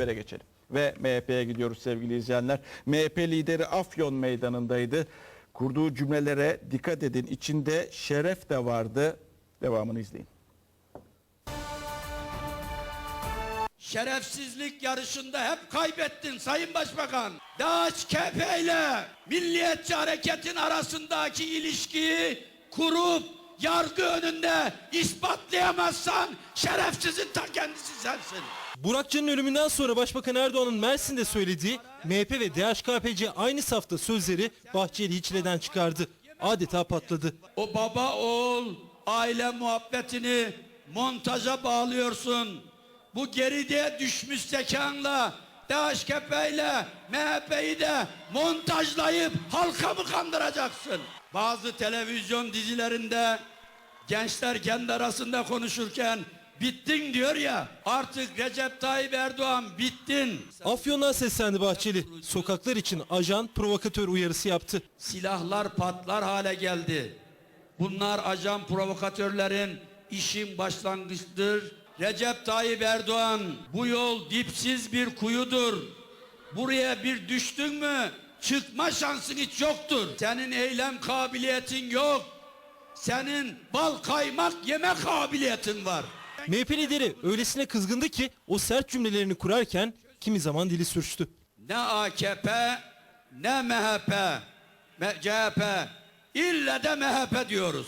habere geçelim. Ve MHP'ye gidiyoruz sevgili izleyenler. MHP lideri Afyon meydanındaydı. Kurduğu cümlelere dikkat edin. İçinde şeref de vardı. Devamını izleyin. Şerefsizlik yarışında hep kaybettin Sayın Başbakan. DAEŞ-KP ile Milliyetçi Hareket'in arasındaki ilişkiyi kurup yargı önünde ispatlayamazsan şerefsizin ta kendisi sensin. Burakcan'ın ölümünden sonra Başbakan Erdoğan'ın Mersin'de söylediği MHP ve DHKPC aynı safta sözleri Bahçeli'yi çileden çıkardı. Adeta patladı. O baba oğul aile muhabbetini montaja bağlıyorsun. Bu geride düşmüş zekanla DHKP ile MHP'yi de montajlayıp halka mı kandıracaksın? Bazı televizyon dizilerinde gençler kendi arasında konuşurken bittin diyor ya artık Recep Tayyip Erdoğan bittin. Afyon'dan seslendi Bahçeli. Sokaklar için ajan provokatör uyarısı yaptı. silahlar patlar hale geldi. Bunlar ajan provokatörlerin işin başlangıçtır. Recep Tayyip Erdoğan bu yol dipsiz bir kuyudur. Buraya bir düştün mü çıkma şansın hiç yoktur. Senin eylem kabiliyetin yok. Senin bal kaymak yeme kabiliyetin var. MHP lideri öylesine kızgındı ki o sert cümlelerini kurarken kimi zaman dili sürçtü. Ne AKP ne MHP, CHP ille de MHP diyoruz.